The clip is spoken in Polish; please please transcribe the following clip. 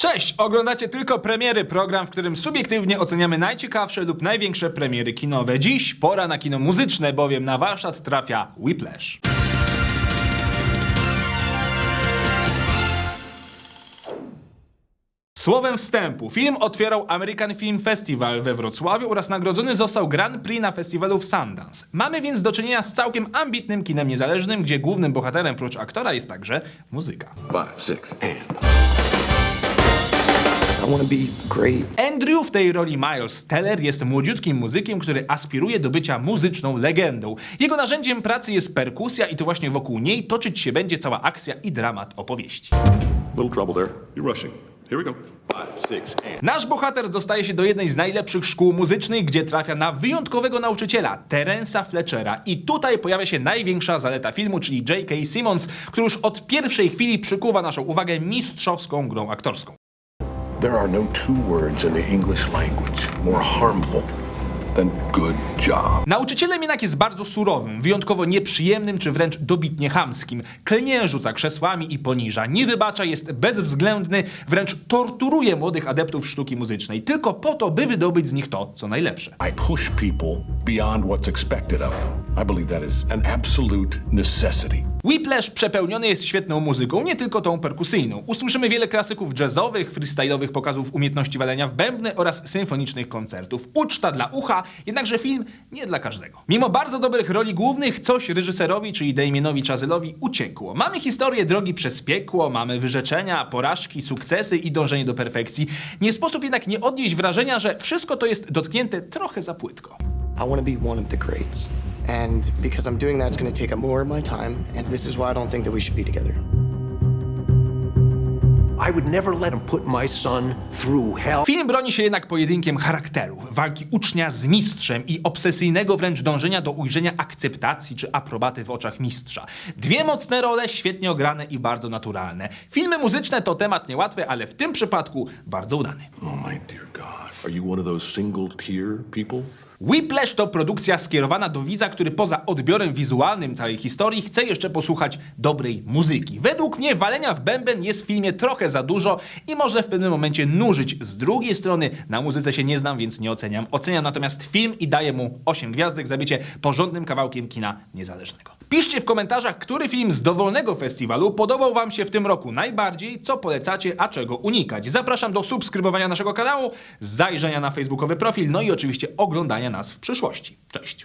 Cześć! Oglądacie tylko premiery, program, w którym subiektywnie oceniamy najciekawsze lub największe premiery kinowe. Dziś pora na kino muzyczne, bowiem na warsztat trafia Whiplash. Słowem wstępu, film otwierał American Film Festival we Wrocławiu oraz nagrodzony został Grand Prix na festiwalu w Sundance. Mamy więc do czynienia z całkiem ambitnym kinem niezależnym, gdzie głównym bohaterem prócz aktora jest także muzyka. Five, six, and. Andrew w tej roli Miles Teller jest młodziutkim muzykiem, który aspiruje do bycia muzyczną legendą. Jego narzędziem pracy jest perkusja i to właśnie wokół niej toczyć się będzie cała akcja i dramat opowieści. Little trouble there. You're rushing. Here we go. Five, six, and. Nasz bohater dostaje się do jednej z najlepszych szkół muzycznych, gdzie trafia na wyjątkowego nauczyciela, Terensa Fletchera. I tutaj pojawia się największa zaleta filmu, czyli J.K. Simmons, który już od pierwszej chwili przykuwa naszą uwagę mistrzowską grą aktorską. There are no two words in the English language more harmful than good job. Nauczycielem jednak jest bardzo surowym, wyjątkowo nieprzyjemnym czy wręcz dobitnie chamskim. Klnie rzuca krzesłami i poniża, nie wybacza, jest bezwzględny, wręcz torturuje młodych adeptów sztuki muzycznej, tylko po to, by wydobyć z nich to, co najlepsze. I push people beyond what's expected of them. I believe that is an absolute necessity. Whiplash przepełniony jest świetną muzyką, nie tylko tą perkusyjną. Usłyszymy wiele klasyków jazzowych, freestyle'owych pokazów umiejętności walenia w bębny oraz symfonicznych koncertów. Uczta dla ucha, jednakże film nie dla każdego. Mimo bardzo dobrych roli głównych, coś reżyserowi, czyli Damienowi Chazelle'owi uciekło. Mamy historię drogi przez piekło, mamy wyrzeczenia, porażki, sukcesy i dążenie do perfekcji. Nie sposób jednak nie odnieść wrażenia, że wszystko to jest dotknięte trochę za płytko. I want to be one of the greats. And because I'm doing that, it's going to take up more of my time. And this is why I don't think that we should be together. I would never let him put my son through hell. Film broni się jednak pojedynkiem charakterów, walki ucznia z mistrzem i obsesyjnego wręcz dążenia do ujrzenia akceptacji czy aprobaty w oczach mistrza. Dwie mocne role, świetnie ograne i bardzo naturalne. Filmy muzyczne to temat niełatwy, ale w tym przypadku bardzo udany. Oh my dear God. Are you one of those single tier people? Whiplash to produkcja skierowana do widza, który poza odbiorem wizualnym całej historii chce jeszcze posłuchać dobrej muzyki. Według mnie walenia w bęben jest w filmie trochę za dużo i może w pewnym momencie nużyć. Z drugiej strony na muzyce się nie znam, więc nie oceniam. Oceniam natomiast film i daję mu 8 gwiazdek za bycie porządnym kawałkiem kina niezależnego. Piszcie w komentarzach, który film z dowolnego festiwalu podobał Wam się w tym roku najbardziej, co polecacie, a czego unikać. Zapraszam do subskrybowania naszego kanału, zajrzenia na facebookowy profil, no i oczywiście oglądania nas w przyszłości. Cześć!